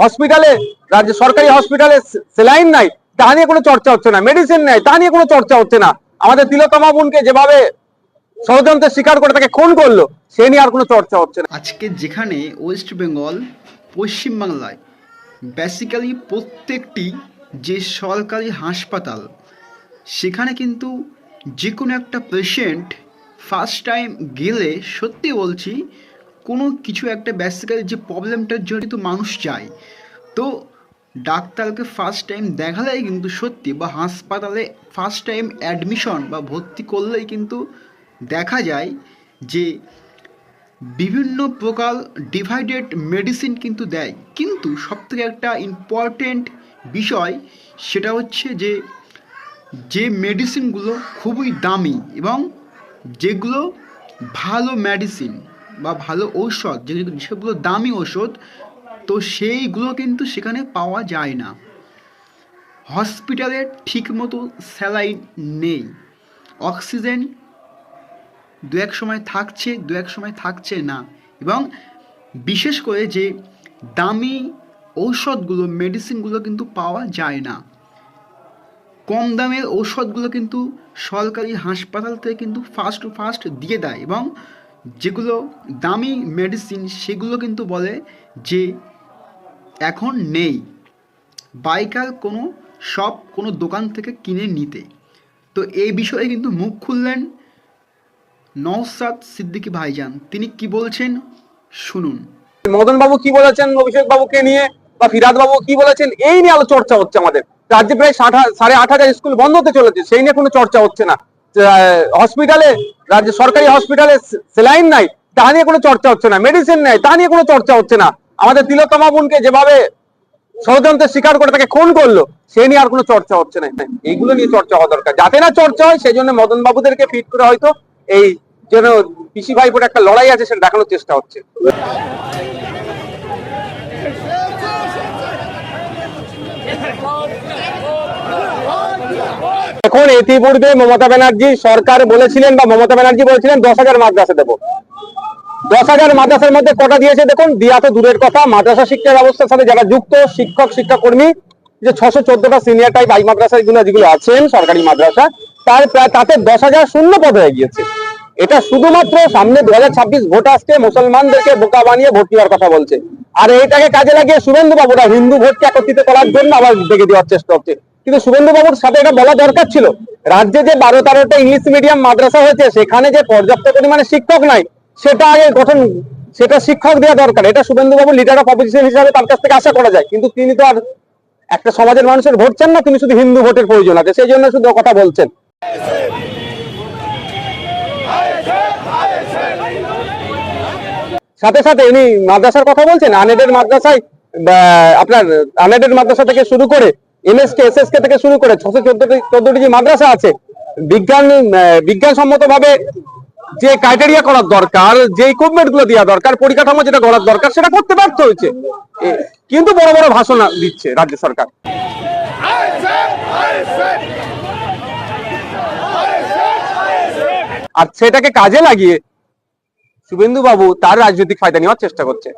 হসপিটালে রাজ্য সরকারি হসপিটালে সেলাইন নাই তা নিয়ে কোনো চর্চা হচ্ছে না মেডিসিন নাই তা নিয়ে কোনো চর্চা হচ্ছে না। আমাদের তিলোত্তমা বোনকে যেভাবে ষড়যন্ত্রের শিকার করে তাকে খুন করল, সে নিয়ে আর কোনো চর্চা হচ্ছে না। আজকে যেখানে ওয়েস্ট বেঙ্গল পশ্চিমবাংলায় বেসিক্যালি প্রত্যেকটি যে সরকারি হাসপাতাল, সেখানে কিন্তু যে কোনো একটা পেশেন্ট ফার্স্ট টাইম গেলে সত্যি বলছি কোনো কিছু একটা বেসিক্যালি যে প্রবলেমটার জন্য কিন্তু মানুষ যায়। তো ডাক্তারকে ফার্স্ট টাইম দেখালেই কিন্তু সত্যি বা হাসপাতালে ফার্স্ট টাইম অ্যাডমিশন বা ভর্তি করলেই কিন্তু দেখা যায় যে বিভিন্ন প্রকার ডিভাইডেড মেডিসিন কিন্তু দেয়। কিন্তু সবথেকে একটা ইম্পর্টেন্ট বিষয় সেটা হচ্ছে যে যে মেডিসিনগুলো খুবই দামি এবং যেগুলো ভালো মেডিসিন বা ভালো ঔষধ যেগুলো সেগুলো দামি ওষুধ তো সেইগুলো কিন্তু সেখানে পাওয়া যায় না। হসপিটালে ঠিকমতো স্যালাইন নেই। অক্সিজেন দু এক সময় থাকছে দু এক সময় থাকছে না। এবং বিশেষ করে যে দামি ঔষধগুলো, মেডিসিনগুলো কিন্তু পাওয়া যায় না। কম দামের ঔষধগুলো কিন্তু সরকারি হাসপাতাল থেকে কিন্তু ফার্স্ট টু ফার্স্ট দিয়ে দেয় এবং যেগুলো দামি মেডিসিন সেগুলো কিন্তু বলে যে এখন নেই। বাইকার কোনো সব কোনো দোকান থেকে কিনে নিতে। তো এই বিষয়ে কিন্তু মুখ খুললেন নওসাদ সিদ্দিকী ভাইজান। তিনি কি বলছেন? শুনুন। মদন বাবু কি বলেছেন? অভিষেক বাবুকে নিয়ে বা ফিরাদ বাবু কি বলেছেন? এই নিয়ে আলো চর্চা হচ্ছে আমাদের। রাজ্যে প্রায় ষাট সাড়ে আট হাজার স্কুল বন্ধ হতে চলেছে। সেই নিয়ে কোনো চর্চা হচ্ছে না। হসপিটালে রাজ্য সরকারি হসপিটালে সেলাইন নাই তা নিয়ে কোনো চর্চা হচ্ছে না মেডিসিন নাই তা নিয়ে কোনো চর্চা হচ্ছে না। আমাদের তিলোত্তমা বোনকে যেভাবে ষড়যন্ত্রের শিকার করে তাকে খুন করল, সে নিয়ে আর কোনো চর্চা হচ্ছে না। এইগুলো নিয়ে চর্চা হওয়া দরকার। যাতে না চর্চা হয় সেই জন্য মদন বাবুদেরকে ফিট করে হয়তো এই যেন পিসি ভাইপোর একটা লড়াই আছে, সেটা দেখানোর চেষ্টা হচ্ছে। এখন ইতিপূর্বে মমতা ব্যানার্জি সরকার বলেছিলেন বা মমতা ব্যানার্জি বলেছিলেন, দশ হাজার মাদ্রাসা দেবো। দশ হাজার মাদ্রাসার মধ্যে কটা দিয়েছে দেখুন? দিয়া তো দূরের কথা, মাদ্রাসা শিক্ষা ব্যবস্থার সাথে যারা যুক্ত, শিক্ষক, শিক্ষাকর্মী, যে ছশো চোদ্দটা সিনিয়র টাইপ আই মাদ্রাসা এগুলো যেগুলো আছেন, সরকারি মাদ্রাসা, তার প্রায় তাতে দশ হাজার শূন্য পদ হয়ে গিয়েছে এটা শুধুমাত্র সামনে দু হাজার ছাব্বিশ ভোট আসছে, মুসলমানদেরকে বোকা বানিয়ে ভোট হওয়ার কথা বলছে। আর এইটাকে কাজে লাগিয়ে শুভেন্দু হিন্দু ভোটকে একত্রিত করার জন্য আবার দেখে দেওয়ার চেষ্টা হচ্ছে কিন্তু শুভেন্দু বাবুর সাথে এটা বলা দরকার ছিল। রাজ্যে যে বারো তেরোটা ইংলিশ মিডিয়াম মাদ্রাসা হয়েছে, সেখানে যে পর্যাপ্ত পরিমাণে শিক্ষক নাই, সেটা আগে গঠন, সেটা শিক্ষক দেওয়া দরকার। এটা শুভেন্দু বাবু লিডার অফ অপোজিশন হিসাবে তার কাছ থেকে আশা করা যায়। কিন্তু তিনি তো আর একটা সমাজের মানুষের ভোট চান না, তিনি শুধু হিন্দু ভোটের প্রয়োজন আছে, সেই জন্য শুধু কথা বলছেন। সাথে সাথে ইনি মাদ্রাসার কথা বলছেন আনেডের মাদ্রাসায় আপনার আনেডের মাদ্রাসা থেকে শুরু করে এমএসকে এসএসকে থেকে শুরু করে ছশো চোদ্দটি চোদ্দটি যে মাদ্রাসা আছে। বিজ্ঞান বিজ্ঞানসম্মত ভাবে যে ক্রাইটেরিয়া করার দরকার, যে ইকুইপমেন্টগুলো দেওয়া দরকার, পরিকাঠামো যেটা করার দরকার, সেটা করতে ব্যর্থ হয়েছে। কিন্তু বড় বড় ভাষণ দিচ্ছে রাজ্য সরকার। আর সেটাকে কাজে লাগিয়ে শুভেন্দু বাবু তার রাজনৈতিক ফায়দা নেওয়ার চেষ্টা করছে।